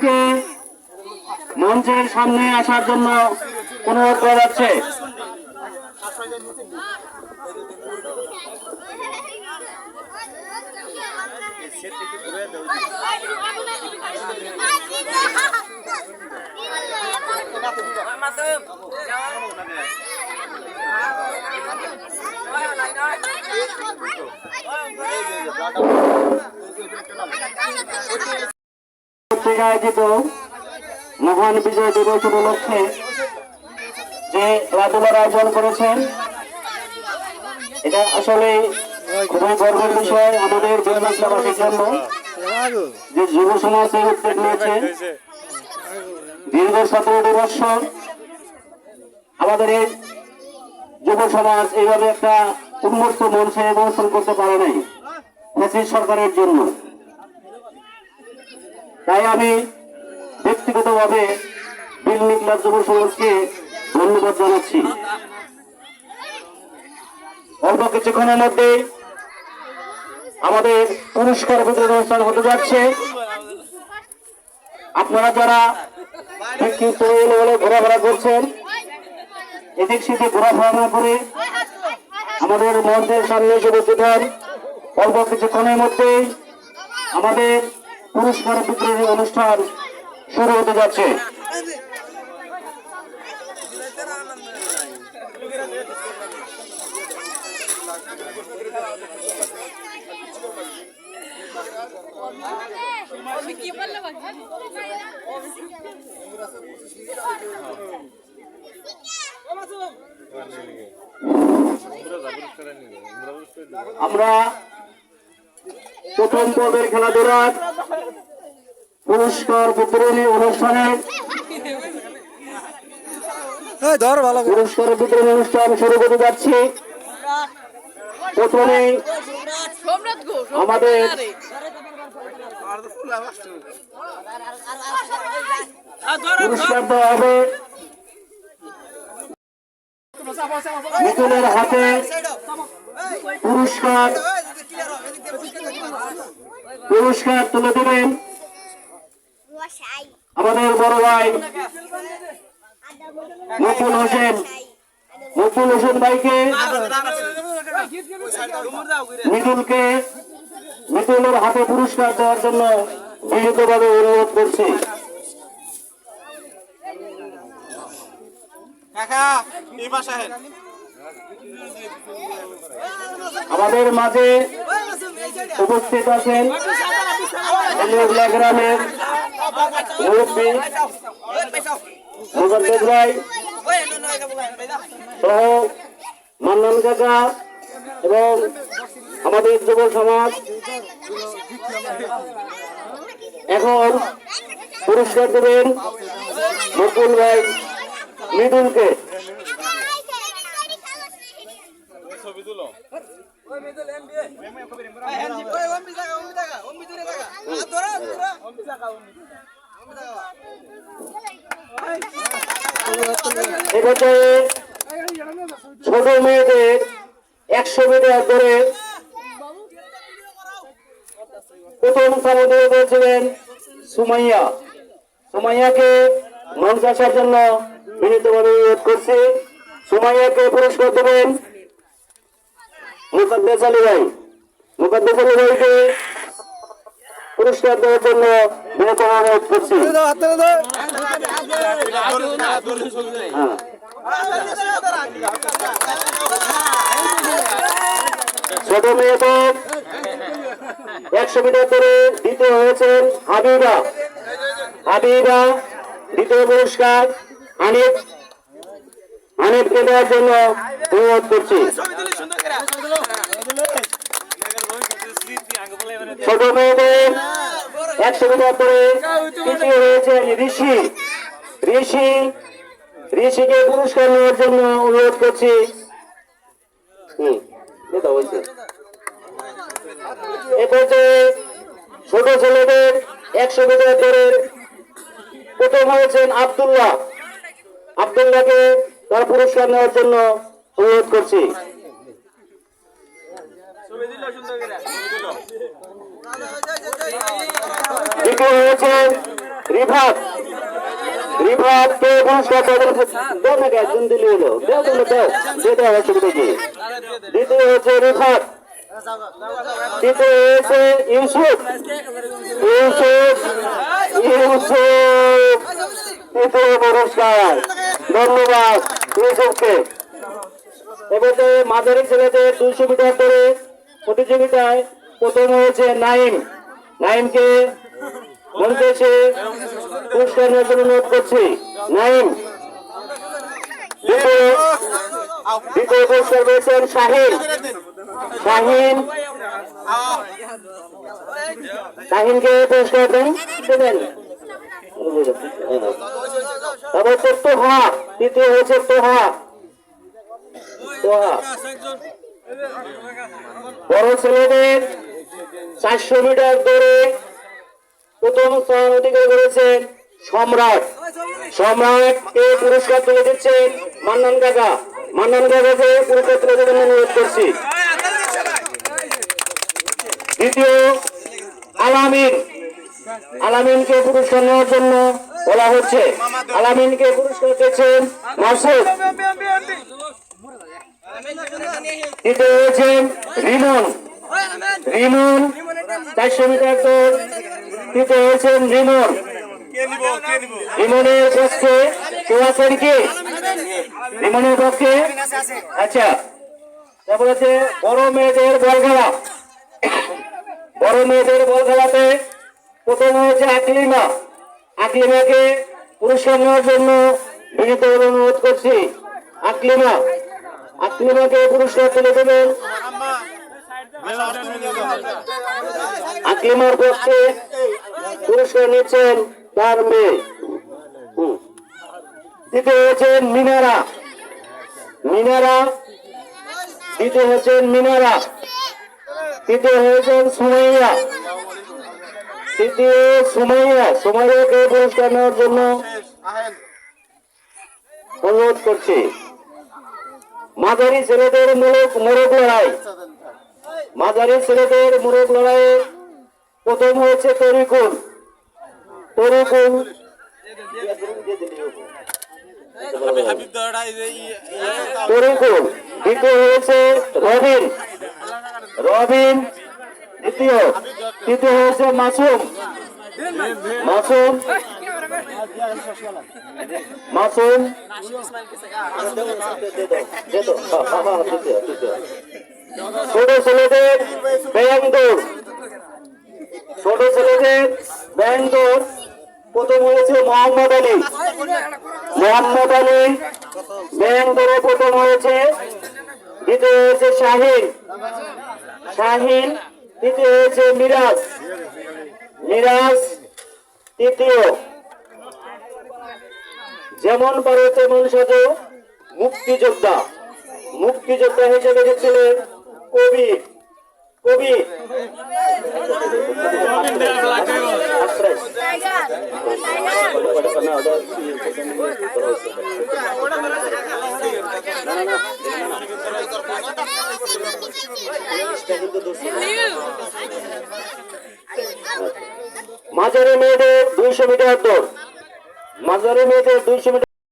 সমাজকে মঞ্চের সামনে আসার জন্য অনুরোধ করা যাচ্ছে। পত্রিকা আয়োজিত মহান বিজয় দিবস উপলক্ষে যে খেলাধুলার আয়োজন করেছেন, এটা আসলে খুবই গর্বের বিষয়, আমাদের বিদ্যাবাসীর জন্য যে যুব সমাজ এই উদ্যোগ নিয়েছে। দীর্ঘ সতেরোটি বৎসর আমাদের এই যুব সমাজ এইভাবে একটা উন্মুক্ত মঞ্চে অবস্থান করতে পারে নাই সরকারের জন্য। তাই আমি ব্যক্তিগতভাবে বিল নিকলার যুব সমাজকে ধন্যবাদ জানাচ্ছি। অল্প কিছুক্ষণের মধ্যে আমাদের পুরস্কার বিতরণ অনুষ্ঠান হতে যাচ্ছে। আপনারা যারা ঘোরাফেরা করছেন, এদিক সেদিক ঘোরাফেরা করে আমাদের মঞ্চের সামনে এসে হন। অল্প কিছুক্ষণের মধ্যে আমাদের পুরস্কার বিতরণী অনুষ্ঠান শুরু হতে যাচ্ছে। আমরা প্রথম পর্বের খেলাধুলার পুরস্কার বিতরণী অনুষ্ঠানে এই ধর ভালো করে। পুরস্কার বিতরণী অনুষ্ঠান শুরু করতে যাচ্ছি। প্রথমে আমাদের পুরস্কার দেওয়া হবে মিতুলের হাতে পুরস্কার। পুরস্কার তুলে দেবেন। আমাদের বড় ভাই মুকুল হোসেন। মুকুল হোসেন ভাইকে মিতুলকে মিতুলের হাতে পুরস্কার দেওয়ার জন্য বিনীতভাবে অনুরোধ করছি। আমাদের মাঝে উপস্থিত আছেন গ্রামের মুরব্বী মান্নান কাকা এবং আমাদের যুব সমাজ। এখন পুরস্কার দেবেন মুকুল ভাই মৃদুলকে। এবছরে ছোট মেয়েদের একশো মিটার ধরে প্রথম স্থান করেছিলেন সুমাইয়া। সুমাইয়াকে মঞ্চ আসার জন্য বিনীতভাবে অনুরোধ করছি। সুমাইয়াকে পুরস্কার দেবেন মুকাদ্দেস আলী ভাই মুকাদ্দেস আলী ভাইকে পুরস্কার দেওয়ার জন্য বিনীত অনুরোধ করছি ছোট মেয়েদের একশো মিটার ধরে দ্বিতীয় হয়েছেন হাবিবা হাবিবা দ্বিতীয় পুরস্কার হানিফ হানিফকে দেওয়ার জন্য অনুরোধ করছি। ছোট মেয়েদের একশো মিটার ধরে তৃতীয় হয়েছেন ঋষি। ঋষি, ঋষিকে পুরস্কার নেওয়ার জন্য অনুরোধ করছি। হুম যে। ছোট ছেলেদের একশো মিটার দৌড়ের প্রথম হয়েছেন আব্দুল্লাহ। আব্দুল্লাহকে তার পুরস্কার নেওয়ার জন্য অনুরোধ করছি। দ্বিতীয় হয়েছেন রিফাত রিফাতকে পুরস্কার প্রদান করছে দাও না একজন দিলে হলো দাও তোমরা দাও দিয়ে দাও অসুবিধা কি দ্বিতীয় হচ্ছে রিফাত পুরস্কার। প্রতিযোগিতায় প্রথম হয়েছে নাইম। নাইমকে মঞ্চে পুরস্কার নেওয়ার অনুরোধ করছি। নাইম, দ্বিতীয় পুরস্কার পেয়েছেন শাহিন। শাহিন, শাহিনকে পুরস্কার দেন, দেবেন। তারপর হচ্ছে তোহা, তৃতীয় হচ্ছে তোহা। তোহা। বড় ছেলেদের চারশো মিটার দৌড়ে প্রথম স্থান অধিকার করেছেন সম্রাট। সম্রাট কে পুরস্কার তুলে দিচ্ছেন মান্নান কাকা। মান্নান কাকাকে পুরস্কার তুলে দেবেন অনুরোধ করছি। দ্বিতীয়, আলামিন। আলামিনকে পুরস্কার নেওয়ার জন্য বলা হচ্ছে। আলামিনকে পুরস্কার দিচ্ছেন মাসুদ। তৃতীয় হয়েছেন রিমন। রিমন চারশো মিটার দৌড় তৃতীয় হয়েছেন রিমন। রিমনের পক্ষে কেউ আছেন কি? রিমনের পক্ষে? আচ্ছা তারপর হচ্ছে বড় মেয়েদের বল খেলা বড় মেয়েদের বল খেলাতে প্রথম হয়েছে আকলিমা। আকলিমাকে পুরস্কার নেওয়ার জন্য বিনীত অনুরোধ করছি। আকলিমা আকলিমাকে পুরস্কার তুলে দেবেন আকলিমার পক্ষে পুরস্কার নিচ্ছেন তার মেয়ে। হুম। দ্বিতীয় হচ্ছেন মিনারা। মিনারা। দ্বিতীয় হচ্ছেন মিনারা। তৃতীয় হয়েছেন সুমাইয়া। তৃতীয় সুমাইয়া। সুমাইয়াকে পুরস্কার নেওয়ার জন্য অনুরোধ করছি। মাঝারি ছেলেদের মোরগ মোরগ লড়াই। মাঝারি ছেলেদের মোরগ লড়াইয়ে প্রথম হয়েছে তরিকুল তরিকুল তরিকুল দ্বিতীয় হয়েছে রবিন রবিন দ্বিতীয় তৃতীয় হয়েছে মাসুম মাসুম মাসুম ছোট ছেলেদের ব্যায়াম দৌড় ছোট ছেলেদের ব্যায়াম দৌড় প্রথম হয়েছে মোহাম্মদ আলী। মোহাম্মদ আলী ব্যায়াম দৌড়ে প্রথম হয়েছে, দ্বিতীয় হয়েছে শাহিন। শাহিন, তৃতীয় হয়েছে মিরাজ। মিরাজ, তৃতীয়। যেমন পারো তেমন সাজো মুক্তিযোদ্ধা। মুক্তিযোদ্ধা হিসেবে গেছিলেন কবি কবি। মাঝারি মেয়েদের দুইশো মিটার দৌড়। মাঝারি মেয়েদের দুইশো মিটার